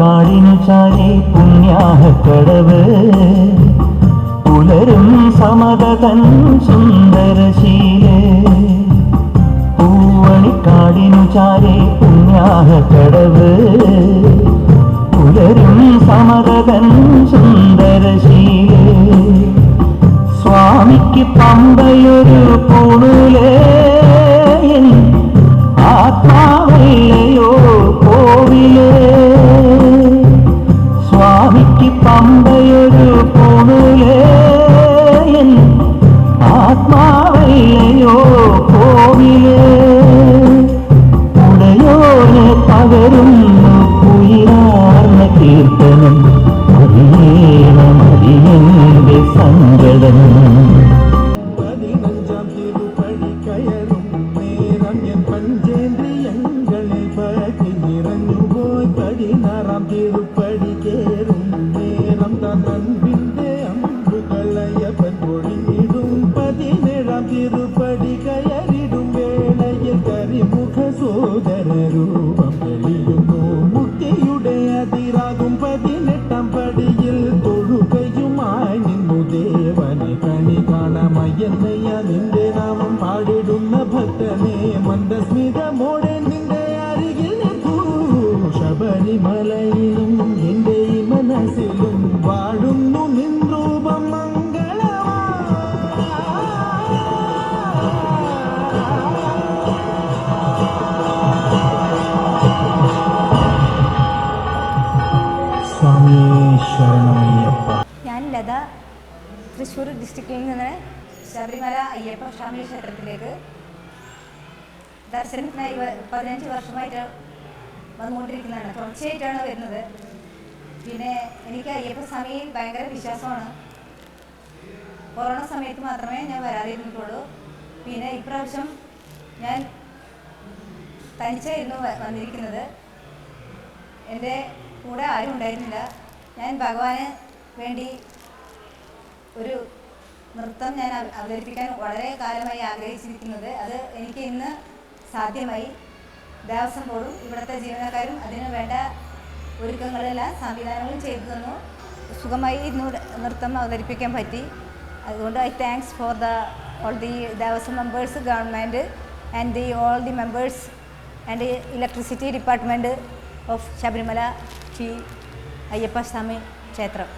പൂവണിക്കാടിനു ചാരി പുണ്യാഹക്കടവ് പുലരും സമതതൻ സുന്ദരശീലേ. പൂവണിക്കാടിനു ചാരി പുണ്യാഹക്കടവ് പുലരും സമതതൻ സുന്ദരശീലേ. സ്വാമിക്ക് പമ്പയൊരു പൂണുലേ. പമ്പയൊരു പോണുലേ ആത്മാവല്ലയോ കോവിലേ. ഉടയോനെ പകരുന്നു കുയിലാർന്ന കീർത്തനം. അറിയേണമറിയന്റെ സങ്കടം. തിരുപ്പടി കയറിടും വേളയിൽ കരിമുഖ സോദര രൂപം തെളിയുന്നു. മുക്തിയുടെ അതിരാകും പതിനെട്ടാം പടിയിൽ തൊഴുകയുമായി നിന്നു ദേവനെ കണി കാണമയ്യന്നയ്യ നിന്റെ നാമം പാടിടുന്ന ഭക്തനെ മന്ദസ്മിതമോടെ നിന്റെ അരികിൽ നിൽക്കൂ. ശബരിമലയിലും എന്റെ ഈ ലത തൃശ്ശൂർ ഡിസ്ട്രിക്റ്റിൽ നിന്ന് ശബരിമല അയ്യപ്പ സ്വാമി ക്ഷേത്രത്തിലേക്ക് ദർശനത്തിനായി പതിനഞ്ച് വർഷമായിട്ട് വന്നുകൊണ്ടിരിക്കുന്നതാണ്. തുടർച്ചയായിട്ടാണ് വരുന്നത്. പിന്നെ എനിക്ക് അയ്യപ്പ സ്വാമിയിൽ ഭയങ്കര വിശ്വാസമാണ്. കൊറോണ സമയത്ത് മാത്രമേ ഞാൻ വരാതിരുന്നിട്ടുള്ളൂ. പിന്നെ ഇപ്രാവശ്യം ഞാൻ തനിച്ചായിരുന്നു വന്നിരിക്കുന്നത്. എന്റെ കൂടെ ആരും ഉണ്ടായിരുന്നില്ല. ഞാൻ ഭഗവാന് വേണ്ടി ഒരു നൃത്തം ഞാൻ അവതരിപ്പിക്കാൻ വളരെ കാലമായി ആഗ്രഹിച്ചിരിക്കുന്നത്. അത് എനിക്ക് ഇന്ന് സാധ്യമായി. ദേവസ്വം ബോർഡും ഇവിടുത്തെ ജീവനക്കാരും അതിന് വേണ്ട ഒരുക്കങ്ങളെല്ലാം സംവിധാനങ്ങളും ചെയ്തു തന്നു. സുഖമായി ഇന്ന് നൃത്തം അവതരിപ്പിക്കാൻ പറ്റി. അതുകൊണ്ട് I thanks for the all the Devaswom members government and the all the members and electricity department of Sabarimala Shri Ayyappaswamy ക്ഷേത്രം.